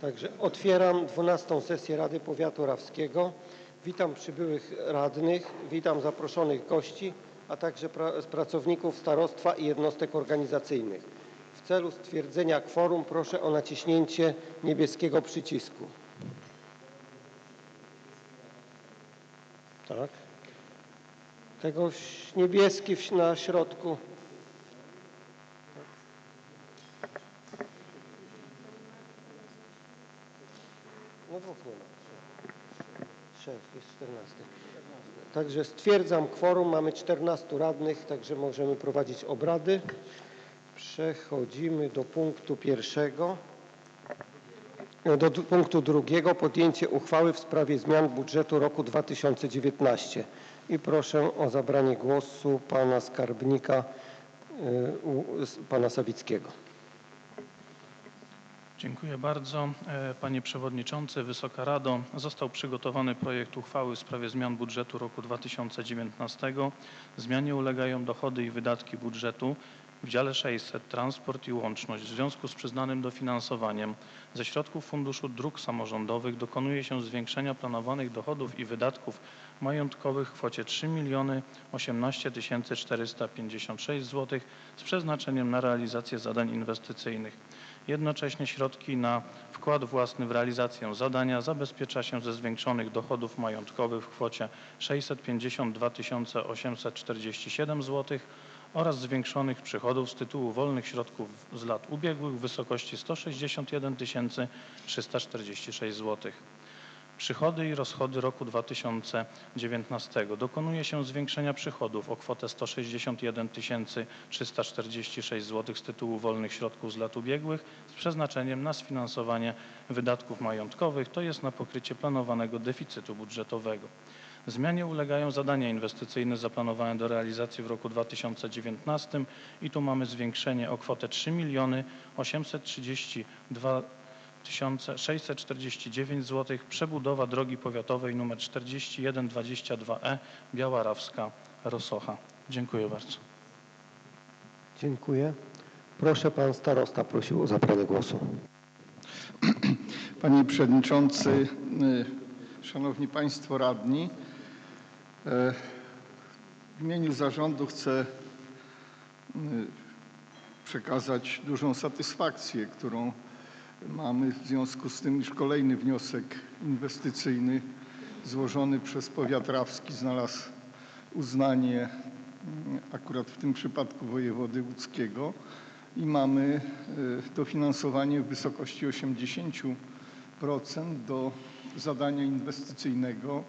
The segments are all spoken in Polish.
Także otwieram 12 sesję Rady Powiatu Rawskiego. Witam przybyłych radnych, witam zaproszonych gości, a także pra pracowników starostwa i jednostek organizacyjnych. W celu stwierdzenia kworum proszę o naciśnięcie niebieskiego przycisku. Tak. Tegoś niebieski na środku. No dwóch nie ma. Trzech, jest 14. Także stwierdzam kworum, mamy 14 radnych, także możemy prowadzić obrady. Przechodzimy do punktu pierwszego. Do punktu drugiego, podjęcie uchwały w sprawie zmian budżetu roku 2019. I proszę o zabranie głosu pana skarbnika, y, pana Sawickiego. Dziękuję bardzo. E, Panie Przewodniczący, Wysoka Rado, został przygotowany projekt uchwały w sprawie zmian budżetu roku 2019. Zmianie ulegają dochody i wydatki budżetu w dziale 600 Transport i Łączność. W związku z przyznanym dofinansowaniem ze środków Funduszu Dróg Samorządowych dokonuje się zwiększenia planowanych dochodów i wydatków majątkowych w kwocie 3 miliony 18 456 zł z przeznaczeniem na realizację zadań inwestycyjnych. Jednocześnie środki na wkład własny w realizację zadania zabezpiecza się ze zwiększonych dochodów majątkowych w kwocie 652 847 zł oraz zwiększonych przychodów z tytułu wolnych środków z lat ubiegłych w wysokości 161 346 zł. Przychody i rozchody roku 2019. Dokonuje się zwiększenia przychodów o kwotę 161 346 zł z tytułu wolnych środków z lat ubiegłych z przeznaczeniem na sfinansowanie wydatków majątkowych, to jest na pokrycie planowanego deficytu budżetowego. Zmianie ulegają zadania inwestycyjne zaplanowane do realizacji w roku 2019 i tu mamy zwiększenie o kwotę 3 miliony 832 649 zł przebudowa drogi powiatowej nr 4122E Biała Rawska Rosocha. Dziękuję bardzo. Dziękuję. Proszę pan starosta prosił o zabranie głosu. Panie Przewodniczący, y, Szanowni Państwo Radni, e, w imieniu zarządu chcę y, przekazać dużą satysfakcję, którą mamy w związku z tym, iż kolejny wniosek inwestycyjny złożony przez powiat rawski znalazł uznanie y, akurat w tym przypadku wojewody łódzkiego. I mamy y, dofinansowanie w wysokości 80% do zadania inwestycyjnego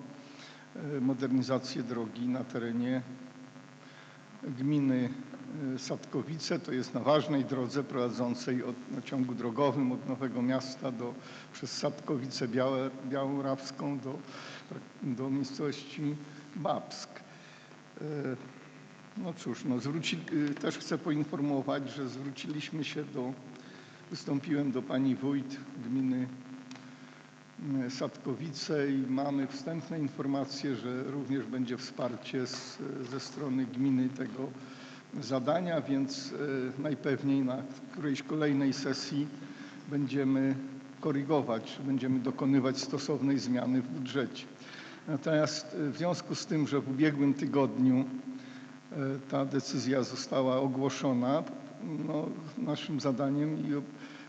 y, modernizację drogi na terenie gminy Sadkowice. To jest na ważnej drodze prowadzącej od, na ciągu drogowym od Nowego Miasta do, przez Sadkowice Białe, Białorawską do, do miejscowości Babsk. Y, no cóż, no zwróci, y, też chcę poinformować, że zwróciliśmy się do, wystąpiłem do pani wójt gminy Sadkowice i mamy wstępne informacje, że również będzie wsparcie z, ze strony gminy tego zadania, więc y, najpewniej na którejś kolejnej sesji będziemy korygować, będziemy dokonywać stosownej zmiany w budżecie. Natomiast y, w związku z tym, że w ubiegłym tygodniu e, ta decyzja została ogłoszona. No, naszym zadaniem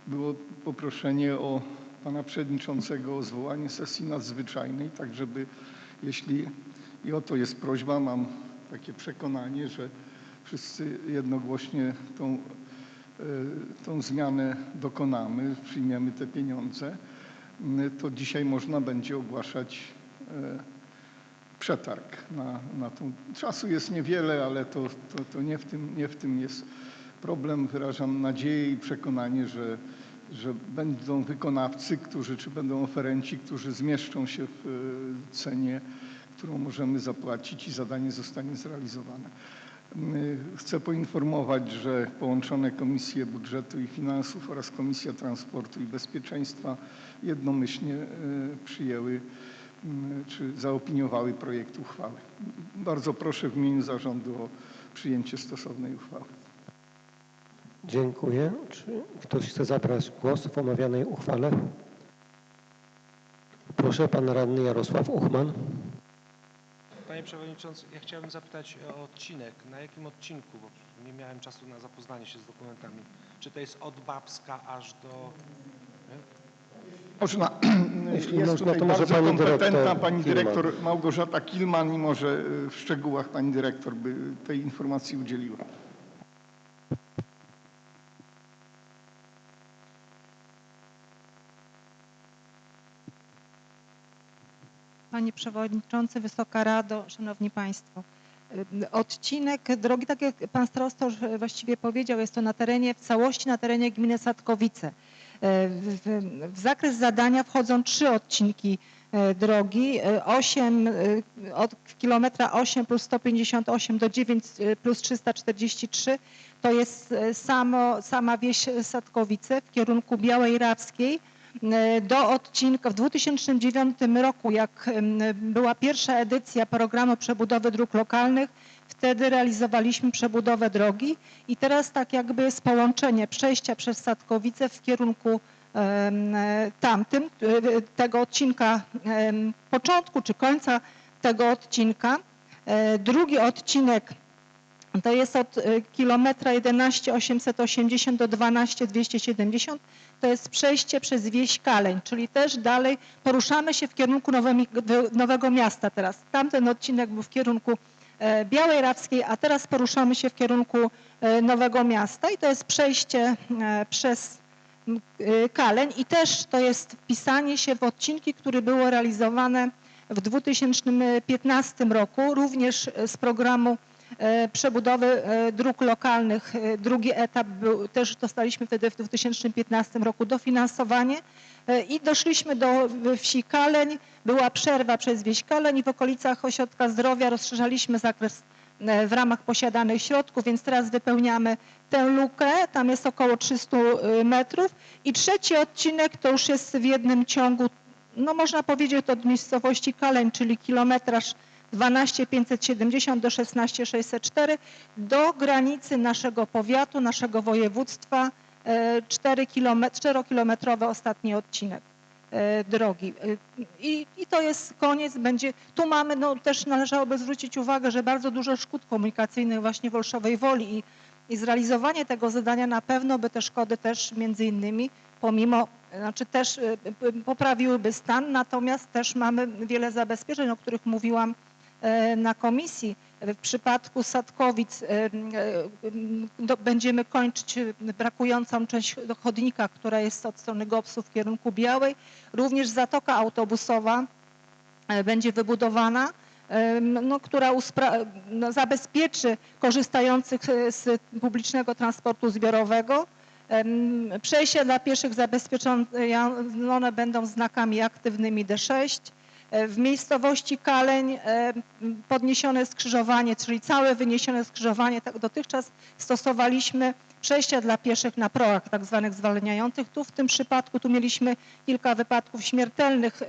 było poproszenie o pana przewodniczącego o zwołanie sesji nadzwyczajnej, tak żeby jeśli i o to jest prośba, mam takie przekonanie, że wszyscy jednogłośnie tą, e, tą zmianę dokonamy, przyjmiemy te pieniądze, m, to dzisiaj można będzie ogłaszać e, przetarg na, na tą. Czasu jest niewiele, ale to, to, to nie, w tym, nie w tym jest problem. Wyrażam nadzieję i przekonanie, że, że będą wykonawcy, którzy, czy będą oferenci, którzy zmieszczą się w e, cenie, którą możemy zapłacić i zadanie zostanie zrealizowane. My- Chcę poinformować, że połączone Komisje Budżetu i Finansów oraz Komisja Transportu i Bezpieczeństwa jednomyślnie e, przyjęły m, czy zaopiniowały projekt uchwały. Bardzo proszę w imieniu zarządu o przyjęcie stosownej uchwały. Dziękuję. Czy ktoś chce zabrać głos w omawianej uchwale? Proszę, pan radny Jarosław Uchman. Panie Przewodniczący, ja chciałbym zapytać o odcinek. Na jakim odcinku? Bo nie miałem czasu na zapoznanie się z dokumentami. Czy to jest od Babska aż do... Można, Jeśli jest można, tutaj to może bardzo pani kompetentna dyrektor pani dyrektor Małgorzata Kilman i może y, w szczegółach pani dyrektor by tej informacji udzieliła. Panie Przewodniczący, Wysoka Rado, Szanowni Państwo. Odcinek drogi, tak jak Pan Starosta już właściwie powiedział, jest to na terenie, w całości na terenie gminy Sadkowice. Y, W, w, w zakres zadania wchodzą trzy odcinki y, drogi, y, 8, y, od kilometra 8 plus 158 do 9 y, plus 343. To jest samo, sama wieś Sadkowice w kierunku Białej Rawskiej e, do odcinka w 2009 roku, jak em, była pierwsza edycja programu przebudowy dróg lokalnych, wtedy realizowaliśmy przebudowę drogi i teraz tak jakby jest połączenie przejścia przez Sadkowice w kierunku e, tamtym, e, tego odcinka początku czy końca tego odcinka. E, Drugi odcinek to jest od e, kilometra 11 880 do 12 270. To jest przejście przez wieś Kaleń, czyli też dalej poruszamy się w kierunku Nowego Miasta teraz. Tamten odcinek był w kierunku e, Białej Rawskiej, a teraz poruszamy się w kierunku e, Nowego Miasta i to jest przejście e, przez e, Kaleń i też to jest wpisanie się w odcinki, które było realizowane w 2015 roku, również z programu przebudowy e, dróg lokalnych. E, Drugi etap był, też dostaliśmy wtedy w 2015 roku dofinansowanie E, i doszliśmy do wsi Kaleń. Była przerwa przez wieś Kaleń i w okolicach ośrodka zdrowia rozszerzaliśmy zakres e, w ramach posiadanych środków, więc teraz wypełniamy tę lukę. Tam jest około 300 metrów. I trzeci odcinek to już jest w jednym ciągu, no można powiedzieć od miejscowości Kaleń, czyli kilometraż 12570 do 16604 do granicy naszego powiatu, naszego województwa, e, 4 kilometr, 4-kilometrowy ostatni odcinek e, drogi. E, I, I to jest koniec, będzie, tu mamy, no też należałoby zwrócić uwagę, że bardzo dużo szkód komunikacyjnych właśnie w Olszowej Woli i, i zrealizowanie tego zadania na pewno by te szkody też między innymi pomimo, znaczy też e, poprawiłyby stan, natomiast też mamy wiele zabezpieczeń, o których mówiłam e, na komisji. W przypadku Sadkowic e, e, będziemy kończyć e, brakującą część chodnika, która jest od strony GOPS-u w kierunku Białej. Również zatoka autobusowa e, będzie wybudowana, no, która no, zabezpieczy korzystających e, z publicznego transportu zbiorowego. Przejścia dla pieszych zabezpieczone będą znakami aktywnymi D6. E, W miejscowości Kaleń e, podniesione skrzyżowanie, czyli całe wyniesione skrzyżowanie. Tak dotychczas stosowaliśmy przejścia dla pieszych na proach, tak zwanych zwalniających. Tu w tym przypadku tu mieliśmy kilka wypadków śmiertelnych, e,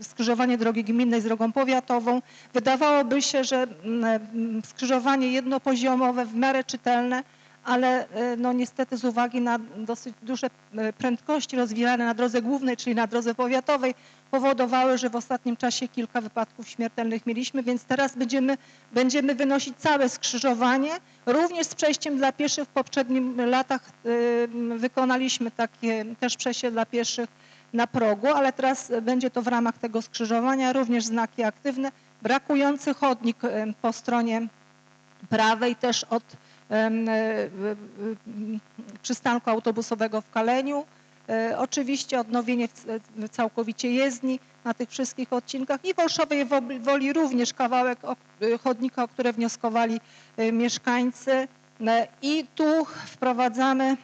skrzyżowanie drogi gminnej z drogą powiatową. Wydawałoby się, że mm, skrzyżowanie jednopoziomowe, w miarę czytelne, ale e, no niestety z uwagi na dosyć duże e, prędkości rozwijane na drodze głównej, czyli na drodze powiatowej, powodowały, że w ostatnim czasie kilka wypadków śmiertelnych mieliśmy, więc teraz będziemy, będziemy wynosić całe skrzyżowanie, również z przejściem dla pieszych. W poprzednich latach e, wykonaliśmy takie też przejście dla pieszych na progu, ale teraz będzie to w ramach tego skrzyżowania, również znaki aktywne. Brakujący chodnik po stronie prawej też od przystanku autobusowego w Kaleniu. E, Oczywiście odnowienie w- całkowicie jezdni na tych wszystkich odcinkach i w Olszowej Wo- Woli również kawałek e, chodnika, o które wnioskowali e, mieszkańcy. E, I tu wprowadzamy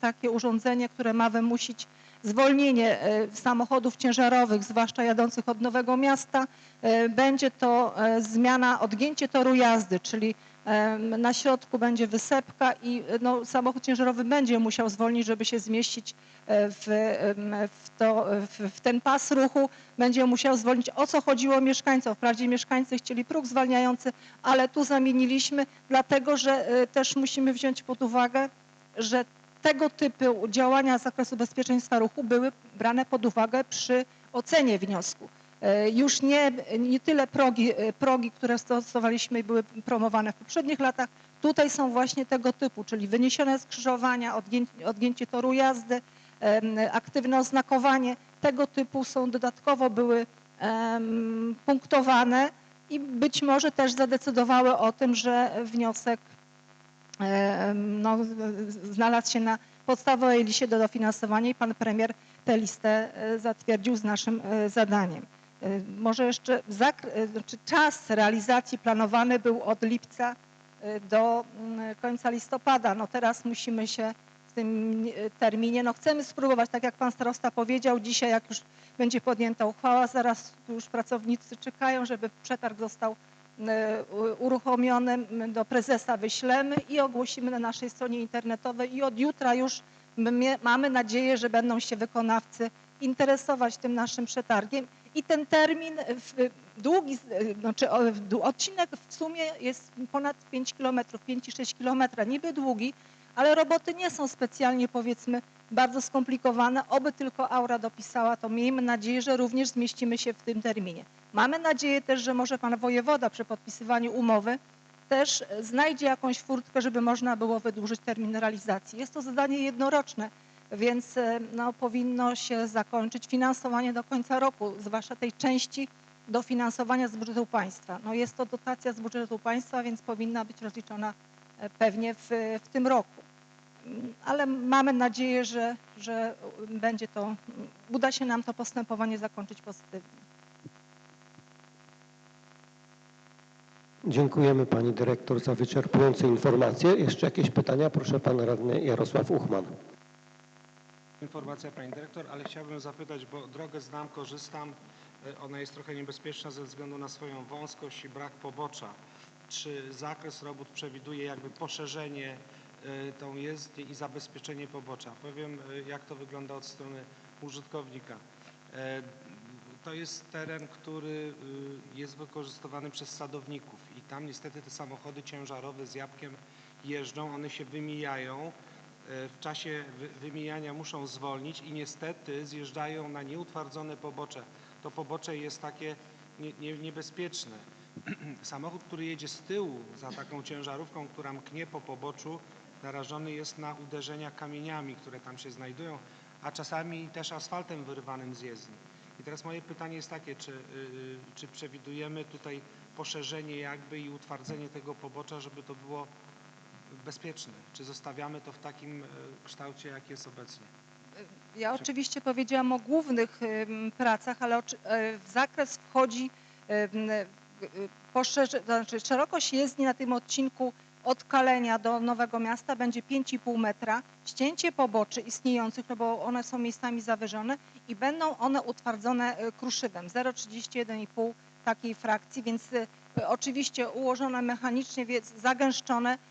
takie urządzenie, które ma wymusić zwolnienie e, samochodów ciężarowych, zwłaszcza jadących od Nowego Miasta. E, Będzie to e, zmiana, odgięcie toru jazdy, czyli na środku będzie wysepka i no, samochód ciężarowy będzie musiał zwolnić, żeby się zmieścić e, w, w, to, w ten pas ruchu, będzie musiał zwolnić. O co chodziło mieszkańcom? Wprawdzie mieszkańcy chcieli próg zwalniający, ale tu zamieniliśmy, dlatego że e, też musimy wziąć pod uwagę, że tego typu działania z zakresu bezpieczeństwa ruchu były brane pod uwagę przy ocenie wniosku. E, Już nie, nie tyle progi, e, progi, które stosowaliśmy i były promowane w poprzednich latach, tutaj są właśnie tego typu, czyli wyniesione skrzyżowania, odgięcie, odgięcie toru jazdy, aktywne oznakowanie, tego typu są dodatkowo były punktowane i być może też zadecydowały o tym, że wniosek no, znalazł się na podstawowej liście do dofinansowania i pan premier tę listę e, zatwierdził z naszym zadaniem. E, Może jeszcze e, znaczy czas realizacji planowany był od lipca e, do mm, końca listopada. No teraz musimy się w tym terminie, no chcemy spróbować, tak jak pan starosta powiedział, dzisiaj jak już będzie podjęta uchwała, zaraz już pracownicy czekają, żeby przetarg został uruchomiony, do prezesa wyślemy i ogłosimy na naszej stronie internetowej i od jutra już my- mamy nadzieję, że będą się wykonawcy interesować tym naszym przetargiem i ten termin długi, znaczy odcinek w sumie jest ponad 5 km, 5,6 km, niby długi, ale roboty nie są specjalnie powiedzmy bardzo skomplikowane, oby tylko Aura dopisała, to miejmy nadzieję, że również zmieścimy się w tym terminie. Mamy nadzieję też, że może pan wojewoda przy podpisywaniu umowy też znajdzie jakąś furtkę, żeby można było wydłużyć termin realizacji. Jest to zadanie jednoroczne, więc e, no, powinno się zakończyć finansowanie do końca roku, zwłaszcza tej części dofinansowania z budżetu państwa. No, jest to dotacja z budżetu państwa, więc powinna być rozliczona e, pewnie w, w tym roku. Ale mamy nadzieję, że, że będzie to, uda się nam to postępowanie zakończyć pozytywnie. Dziękujemy pani dyrektor za wyczerpujące informacje. Jeszcze jakieś pytania? Proszę pan radny Jarosław Uchman. Informacja pani dyrektor, ale chciałbym zapytać, bo drogę znam, korzystam. E, Ona jest trochę niebezpieczna ze względu na swoją wąskość i brak pobocza. Czy zakres robót przewiduje jakby poszerzenie e, tą jezdnię i zabezpieczenie pobocza? Powiem, e, jak to wygląda od strony użytkownika. To jest teren, który jest wykorzystywany przez sadowników i tam niestety te samochody ciężarowe z jabłkiem jeżdżą, one się wymijają w czasie wy- wymijania muszą zwolnić i niestety zjeżdżają na nieutwardzone pobocze. To pobocze jest takie nie, nie, niebezpieczne. Samochód, który jedzie z tyłu za taką ciężarówką, która mknie po poboczu, narażony jest na uderzenia kamieniami, które tam się znajdują, a czasami też asfaltem wyrywanym z jezdni. I teraz moje pytanie jest takie, czy, y, czy przewidujemy tutaj poszerzenie jakby i utwardzenie tego pobocza, żeby to było bezpieczne? Czy zostawiamy to w takim e, kształcie, jak jest obecnie? Ja oczywiście powiedziałam o głównych pracach, ale e, w zakres wchodzi e, poszerze, znaczy szerokość jezdni na tym odcinku od Kalenia do Nowego Miasta będzie 5,5 metra, ścięcie poboczy istniejących, no bo one są miejscami zawyżone i będą one utwardzone e, kruszywem 0,31,5 takiej frakcji, więc e, oczywiście ułożone mechanicznie, więc zagęszczone E,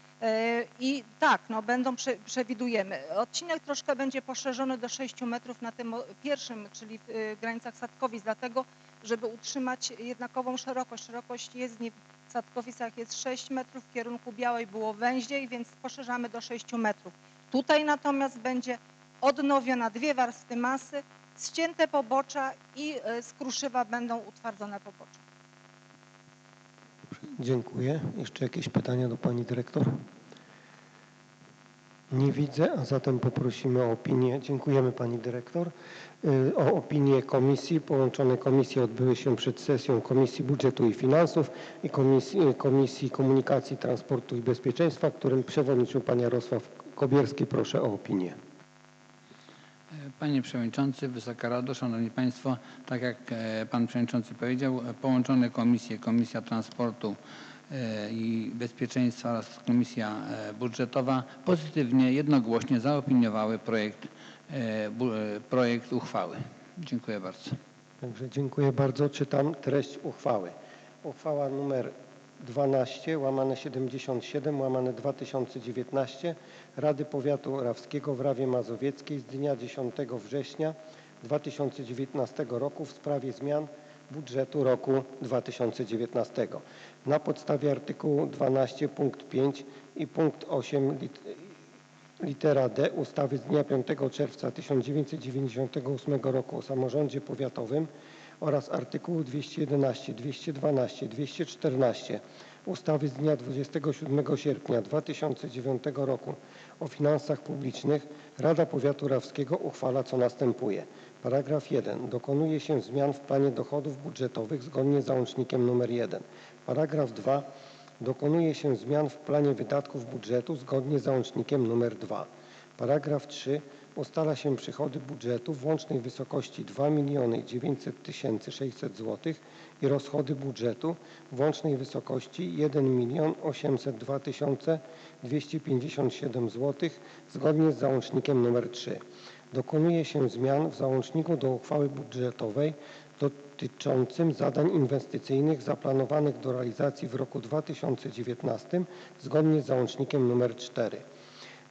I tak, no będą, prze, przewidujemy. Odcinek troszkę będzie poszerzony do 6 metrów na tym pierwszym, czyli w e, granicach Sadkowic, dlatego, żeby utrzymać jednakową szerokość. Szerokość jezdni w Sadkowicach jest 6 metrów, w kierunku Białej było węździej, więc poszerzamy do 6 metrów. Tutaj natomiast będzie odnowiona dwie warstwy masy, ścięte pobocza i e, z kruszywa będą utwardzone pobocza. Dziękuję. Jeszcze jakieś pytania do pani dyrektor? Nie widzę, a zatem poprosimy o opinię. Dziękujemy pani dyrektor. Y, O opinię komisji. Połączone komisje odbyły się przed sesją Komisji Budżetu i Finansów i Komisji, Komisji Komunikacji, Transportu i Bezpieczeństwa, którym przewodniczył pan Jarosław Kobierski. Proszę o opinię. Panie Przewodniczący, Wysoka Rado, Szanowni Państwo, tak jak e, Pan Przewodniczący powiedział, e, połączone komisje, Komisja Transportu e, i Bezpieczeństwa oraz Komisja Budżetowa pozytywnie, jednogłośnie zaopiniowały projekt, projekt uchwały. Dziękuję bardzo. Także dziękuję bardzo. Czytam treść uchwały. Uchwała numer 12 łamane 77 łamane 2019 Rady Powiatu Rawskiego w Rawie Mazowieckiej z dnia 10 września 2019 roku w sprawie zmian budżetu roku 2019. Na podstawie artykułu 12 punkt 5 i punkt 8 lit litera D ustawy z dnia 5 czerwca 1998 roku o samorządzie powiatowym oraz artykułu 211, 212, 214 ustawy z dnia 27 sierpnia 2009 roku o finansach publicznych Rada Powiatu Rawskiego uchwala co następuje. Paragraf 1. Dokonuje się zmian w planie dochodów budżetowych zgodnie z załącznikiem nr 1. Paragraf 2. Dokonuje się zmian w planie wydatków budżetu zgodnie z załącznikiem nr 2. Paragraf 3. Ustala się przychody budżetu w łącznej wysokości 2 900 600 zł i rozchody budżetu w łącznej wysokości 1 802 257 zł zgodnie z załącznikiem nr 3. Dokonuje się zmian w załączniku do uchwały budżetowej dotyczącym zadań inwestycyjnych zaplanowanych do realizacji w roku 2019 zgodnie z załącznikiem nr 4.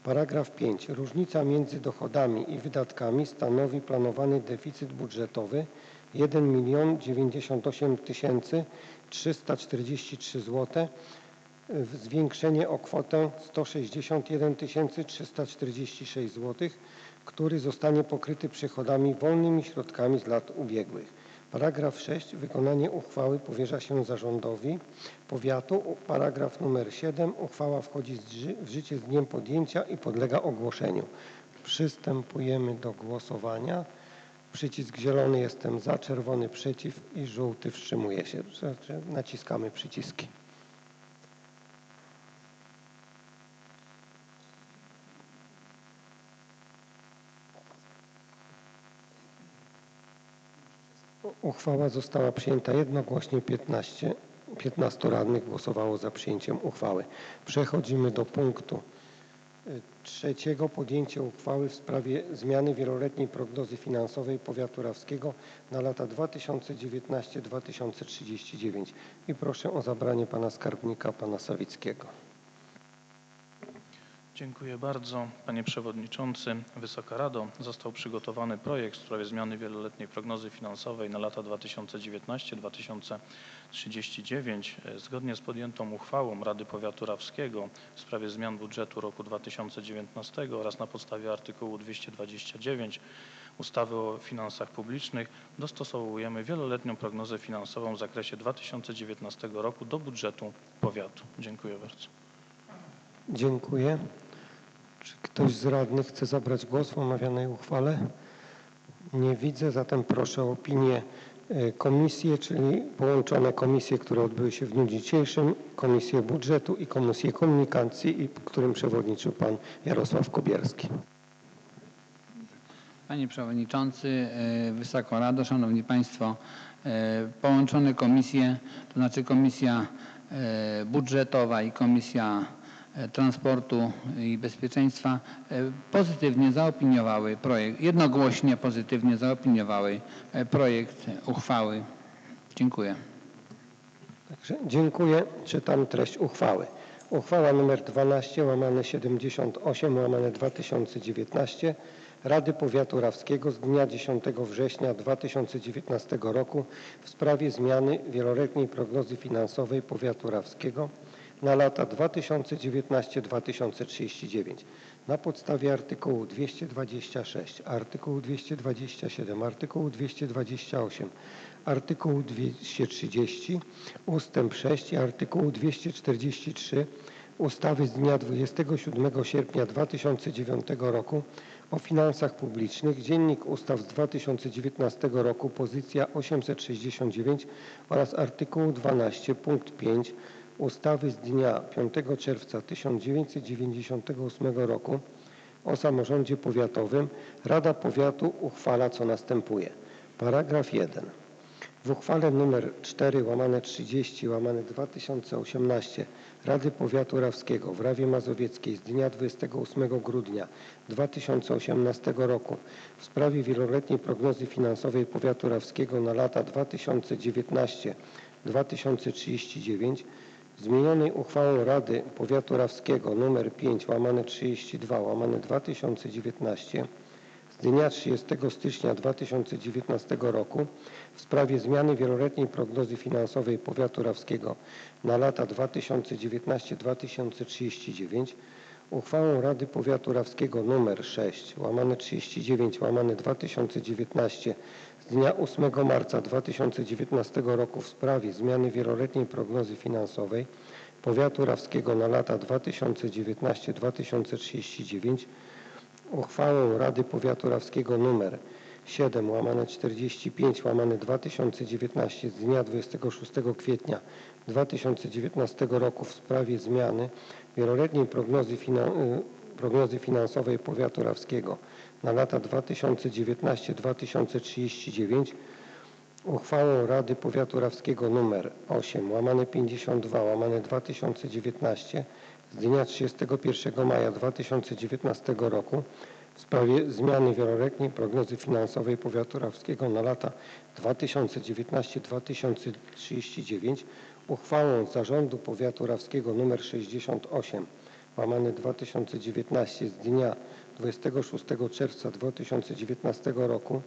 Paragraf 5. Różnica między dochodami i wydatkami stanowi planowany deficyt budżetowy 1 098 343 zł, zwiększenie o kwotę 161 346 zł, który zostanie pokryty przychodami wolnymi środkami z lat ubiegłych. Paragraf 6. Wykonanie uchwały powierza się zarządowi powiatu. Paragraf numer 7. Uchwała wchodzi w życie z dniem podjęcia i podlega ogłoszeniu. Przystępujemy do głosowania. Przycisk zielony jestem za, czerwony przeciw i żółty wstrzymuje się. Znaczy naciskamy przyciski. Uchwała została przyjęta jednogłośnie. 15, 15 radnych głosowało za przyjęciem uchwały. Przechodzimy do punktu y, trzeciego. Podjęcie uchwały w sprawie zmiany wieloletniej prognozy finansowej powiatu rawskiego na lata 2019-2039. I proszę o zabranie pana skarbnika, pana Sawickiego. Dziękuję bardzo. Panie Przewodniczący, Wysoka Rado, został przygotowany projekt w sprawie zmiany wieloletniej prognozy finansowej na lata 2019-2039. E, Zgodnie z podjętą uchwałą Rady Powiatu Rawskiego w sprawie zmian budżetu roku 2019 oraz na podstawie artykułu 229 ustawy o finansach publicznych dostosowujemy wieloletnią prognozę finansową w zakresie 2019 roku do budżetu powiatu. Dziękuję bardzo. Dziękuję. Czy ktoś z radnych chce zabrać głos w omawianej uchwale? Nie widzę, zatem proszę o opinię e, komisji, czyli połączone komisje, które odbyły się w dniu dzisiejszym, Komisję Budżetu i Komisję Komunikacji, którym przewodniczył pan Jarosław Kobierski. Panie Przewodniczący, e, Wysoka Rado, Szanowni Państwo, e, połączone komisje, to znaczy Komisja Budżetowa i Komisja Transportu i Bezpieczeństwa e, pozytywnie zaopiniowały projekt, jednogłośnie pozytywnie zaopiniowały e, projekt uchwały. Dziękuję. Także dziękuję. Czytam treść uchwały. Uchwała nr 12 łamane 78 łamane 2019 Rady Powiatu Rawskiego z dnia 10 września 2019 roku w sprawie zmiany wieloletniej prognozy finansowej Powiatu Rawskiego na lata 2019-2039 na podstawie artykułu 226, artykułu 227, artykułu 228, artykułu 230 ustęp 6 i artykułu 243 ustawy z dnia 27 sierpnia 2009 roku o finansach publicznych, Dziennik Ustaw z 2019 roku, pozycja 869 oraz artykułu 12 punkt 5 ustawy z dnia 5 czerwca 1998 roku o samorządzie powiatowym Rada Powiatu uchwala co następuje. Paragraf 1. W uchwale nr 4 łamane 30 łamane 2018 Rady Powiatu Rawskiego w Rawie Mazowieckiej z dnia 28 grudnia 2018 roku w sprawie wieloletniej prognozy finansowej Powiatu Rawskiego na lata 2019-2039 zmienionej uchwałą Rady Powiatu Rawskiego nr 5 łamane 32 łamane 2019 z dnia 30 stycznia 2019 roku w sprawie zmiany wieloletniej prognozy finansowej Powiatu Rawskiego na lata 2019-2039 Uchwałą Rady Powiatu Rawskiego nr 6 łamane 39 łamane 2019 z dnia 8 marca 2019 roku w sprawie zmiany wieloletniej prognozy finansowej Powiatu Rawskiego na lata 2019-2039 uchwałą Rady Powiatu Rawskiego nr 7 łamane 45 łamane 2019 z dnia 26 kwietnia 2019 roku w sprawie zmiany wieloletniej prognozy, finan- y, prognozy finansowej Powiatu Rawskiego na lata 2019-2039 uchwałą Rady Powiatu Rawskiego nr 8 łamane 52 łamane 2019 z dnia 31 maja 2019 roku w sprawie zmiany wieloletniej prognozy finansowej Powiatu Rawskiego na lata 2019-2039 uchwałą Zarządu Powiatu Rawskiego nr 68 łamane 2019 z dnia 26 czerwca 2019 roku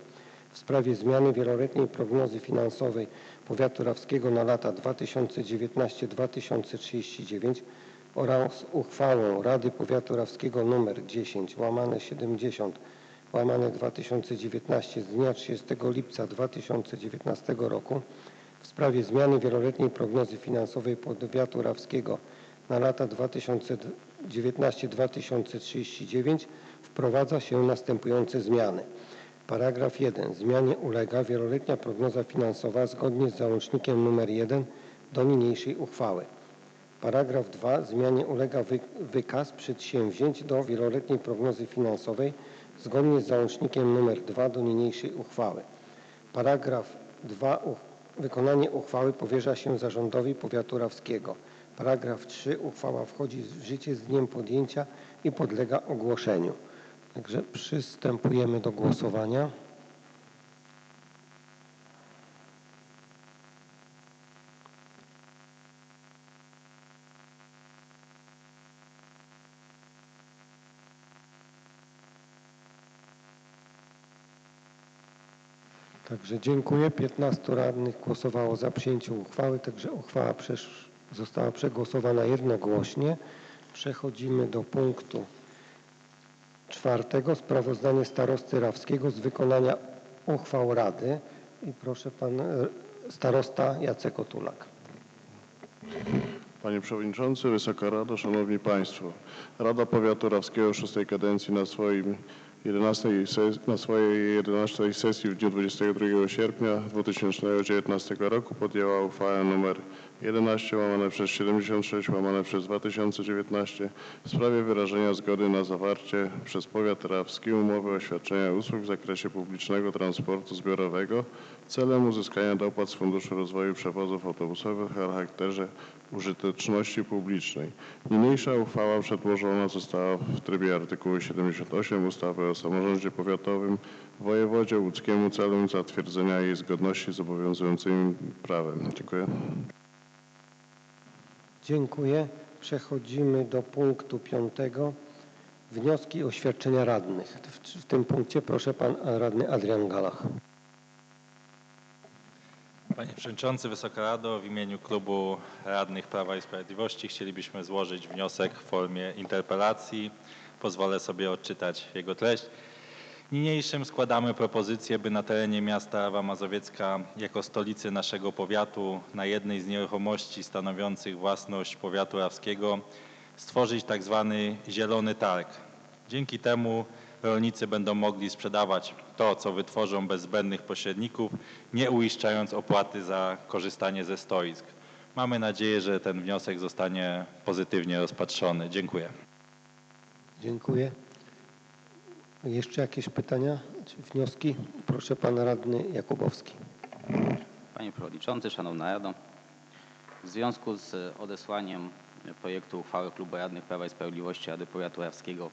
w sprawie zmiany wieloletniej prognozy finansowej Powiatu Rawskiego na lata 2019-2039 oraz uchwałą Rady Powiatu Rawskiego nr 10 łamane 70 łamane 2019 z dnia 30 lipca 2019 roku w sprawie zmiany wieloletniej prognozy finansowej Powiatu Rawskiego na lata 2019-2039 wprowadza się następujące zmiany. Paragraf 1. Zmianie ulega wieloletnia prognoza finansowa zgodnie z załącznikiem nr 1 do niniejszej uchwały. Paragraf 2. Zmianie ulega wy, wykaz przedsięwzięć do wieloletniej prognozy finansowej zgodnie z załącznikiem nr 2 do niniejszej uchwały. Paragraf 2. Uch, wykonanie uchwały powierza się zarządowi powiatu rawskiego. Paragraf 3. Uchwała wchodzi w życie z dniem podjęcia i podlega ogłoszeniu. Także przystępujemy do głosowania. Także dziękuję. 15 radnych głosowało za przyjęciem uchwały, także uchwała została przegłosowana jednogłośnie. Przechodzimy do punktu czwartego. Sprawozdanie starosty Rawskiego z wykonania uchwał Rady. I proszę pan e, starosta Jacek Otulak. Panie Przewodniczący, Wysoka Rado, Szanowni Państwo. Rada Powiatu Rawskiego szóstej kadencji na, swoim 11 ses- na swojej 11 sesji w dniu 22 sierpnia 2019 roku podjęła uchwałę nr 11 łamane przez 76 łamane przez 2019 w sprawie wyrażenia zgody na zawarcie przez Powiat Rawski umowy o świadczenia usług w zakresie publicznego transportu zbiorowego celem uzyskania dopłat z Funduszu Rozwoju Przewozów Autobusowych o charakterze użyteczności publicznej. Niniejsza uchwała przedłożona została w trybie artykułu 78 ustawy o samorządzie powiatowym w wojewodzie łódzkiemu celem zatwierdzenia jej zgodności z obowiązującym prawem. Dziękuję. Dziękuję. Przechodzimy do punktu piątego. Wnioski o świadczenia radnych. W, w tym punkcie proszę pan radny Adrian Galach. Panie Przewodniczący, Wysoka Rado, w imieniu Klubu Radnych Prawa i Sprawiedliwości chcielibyśmy złożyć wniosek w formie interpelacji. Pozwolę sobie odczytać jego treść. Niniejszym składamy propozycję, by na terenie miasta Rawa Mazowiecka jako stolicy naszego powiatu na jednej z nieruchomości stanowiących własność powiatu rawskiego stworzyć tak zwany zielony targ. Dzięki temu rolnicy będą mogli sprzedawać to, co wytworzą bez zbędnych pośredników, nie uiszczając opłaty za korzystanie ze stoisk. Mamy nadzieję, że ten wniosek zostanie pozytywnie rozpatrzony. Dziękuję. Dziękuję. Jeszcze jakieś pytania czy wnioski? Proszę pan radny Jakubowski. Panie Przewodniczący, Szanowna Rado, w związku z odesłaniem projektu uchwały Klubu Radnych Prawa i Sprawiedliwości Rady Powiatu Rawskiego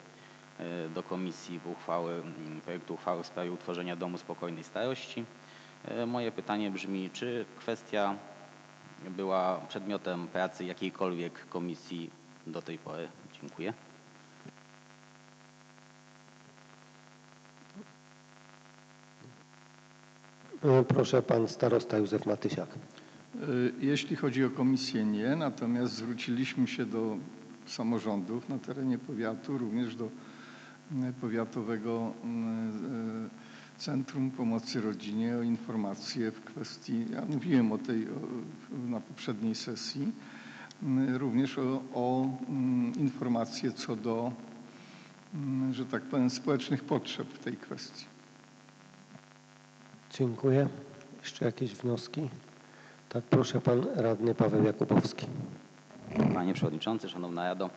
do Komisji w uchwały, m, projektu uchwały w sprawie utworzenia Domu Spokojnej Starości, e, moje pytanie brzmi, czy kwestia była przedmiotem pracy jakiejkolwiek komisji do tej pory? Dziękuję. E, Proszę pan starosta Józef Matysiak. Jeśli chodzi o komisję, nie, natomiast zwróciliśmy się do samorządów na terenie powiatu, również do powiatowego m, e, Centrum Pomocy Rodzinie o informacje w kwestii, ja mówiłem o tej o, na poprzedniej sesji, m, również o, o m, informacje co do, że tak powiem, społecznych potrzeb w tej kwestii. Dziękuję. Jeszcze jakieś wnioski? Tak, proszę pan radny Paweł Jakubowski. Panie Przewodniczący, Szanowna Rado,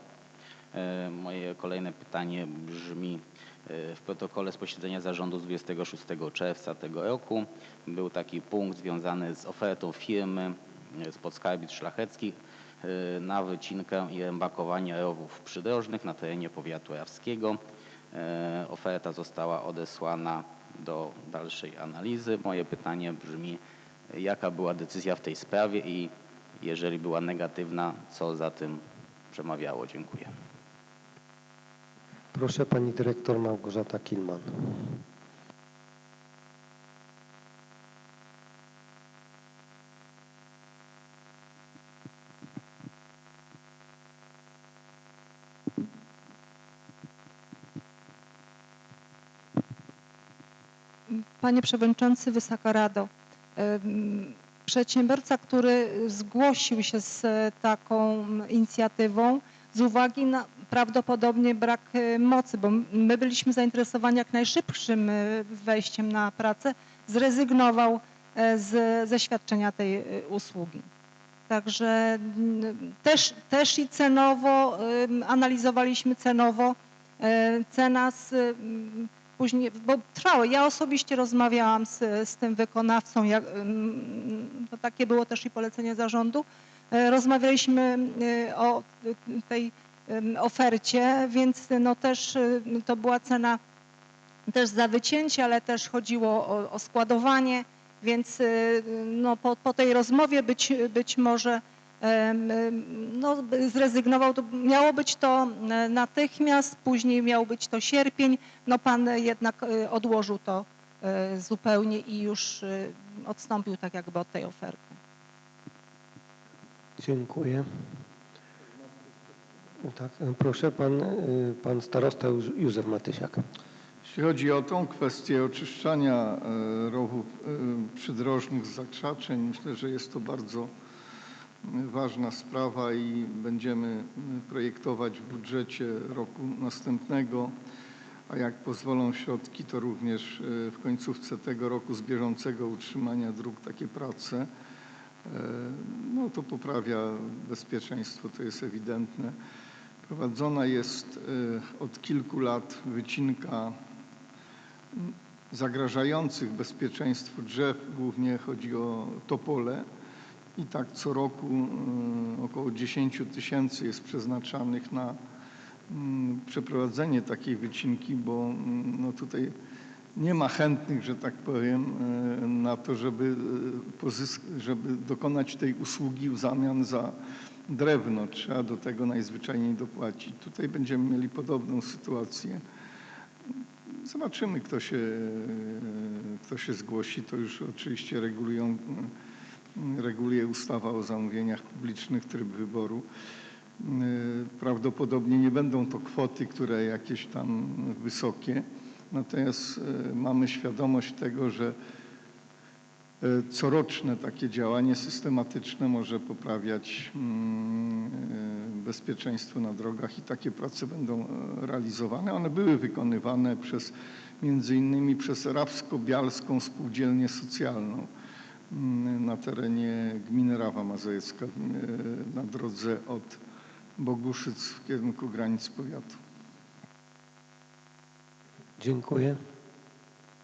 moje kolejne pytanie brzmi, e, w protokole z posiedzenia zarządu z 26 czerwca tego roku był taki punkt związany z ofertą firmy e, z podskarbic szlacheckich e, na wycinkę i rębakowanie rowów przydrożnych na terenie powiatu rawskiego. E, Oferta została odesłana do dalszej analizy. Moje pytanie brzmi, jaka była decyzja w tej sprawie i jeżeli była negatywna, co za tym przemawiało? Dziękuję. Proszę pani dyrektor Małgorzata Kilman. Panie Przewodniczący, Wysoka Rado. Przedsiębiorca, który zgłosił się z e, taką inicjatywą z uwagi na prawdopodobnie brak e, mocy, bo my byliśmy zainteresowani jak najszybszym e, wejściem na pracę, zrezygnował e, z, ze świadczenia tej usługi. Także też, też i cenowo, analizowaliśmy cenowo, cena z później, bo trwało. Ja osobiście rozmawiałam z, z tym wykonawcą, jak, to takie było też i polecenie zarządu. Rozmawialiśmy o tej ofercie, więc no też y, to była cena też za wycięcie, ale też chodziło o, o składowanie, więc y, no po, po tej rozmowie być, być może no, zrezygnował. Miało być to e, natychmiast, później miał być to sierpień. No pan jednak e, odłożył to e, zupełnie i już odstąpił tak jakby od tej oferty. Dziękuję. Tak, proszę pan, y, pan starosta Józ- Józef Matysiak. Jeśli chodzi o tą kwestię oczyszczania e, rowów e, przydrożnych z zakrzaczeń, myślę, że jest to bardzo m, ważna sprawa i będziemy m, projektować w budżecie roku następnego, a jak pozwolą środki, to również e, w końcówce tego roku z bieżącego utrzymania dróg takie prace. No to poprawia bezpieczeństwo, to jest ewidentne. Prowadzona jest e, od kilku lat wycinka zagrażających bezpieczeństwu drzew, głównie chodzi o topole. I tak co roku y, około 10 tysięcy jest przeznaczanych na przeprowadzenie takiej wycinki, bo no tutaj nie ma chętnych, że tak powiem, y, na to, żeby, y, żeby dokonać tej usługi w zamian za drewno. Trzeba do tego najzwyczajniej dopłacić. Tutaj będziemy mieli podobną sytuację. Zobaczymy, kto się, kto się zgłosi. To już oczywiście regulują, reguluje ustawa o zamówieniach publicznych, tryb wyboru. Prawdopodobnie nie będą to kwoty, które jakieś tam wysokie. Natomiast e, mamy świadomość tego, że coroczne takie działanie systematyczne może poprawiać mm, e, bezpieczeństwo na drogach i takie prace będą e, realizowane. One były wykonywane przez między innymi przez Rawsko-Bialską Spółdzielnię Socjalną mm, na terenie gminy Rawa Mazojecka e, na drodze od Boguszyc w kierunku granic powiatu. Dziękuję.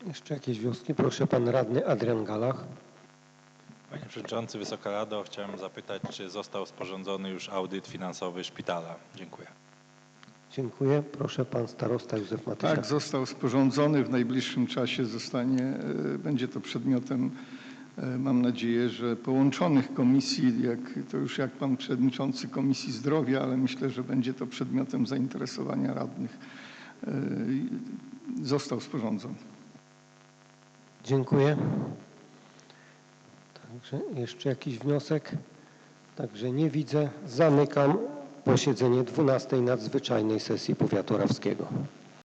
Jeszcze jakieś wnioski? Proszę pan radny Adrian Galach. Panie Przewodniczący, Wysoka Rado, chciałem zapytać, czy został sporządzony już audyt finansowy szpitala? Dziękuję. Dziękuję. Proszę pan starosta Józef Matysiak. Tak, został sporządzony. W najbliższym czasie zostanie, e, będzie to przedmiotem, e, mam nadzieję, że połączonych komisji, jak, to już jak pan przewodniczący Komisji Zdrowia, ale myślę, że będzie to przedmiotem zainteresowania radnych. E, Został sporządzony. Dziękuję. Także jeszcze jakiś wniosek? Także nie widzę. Zamykam posiedzenie 12 nadzwyczajnej sesji powiatu orawskiego.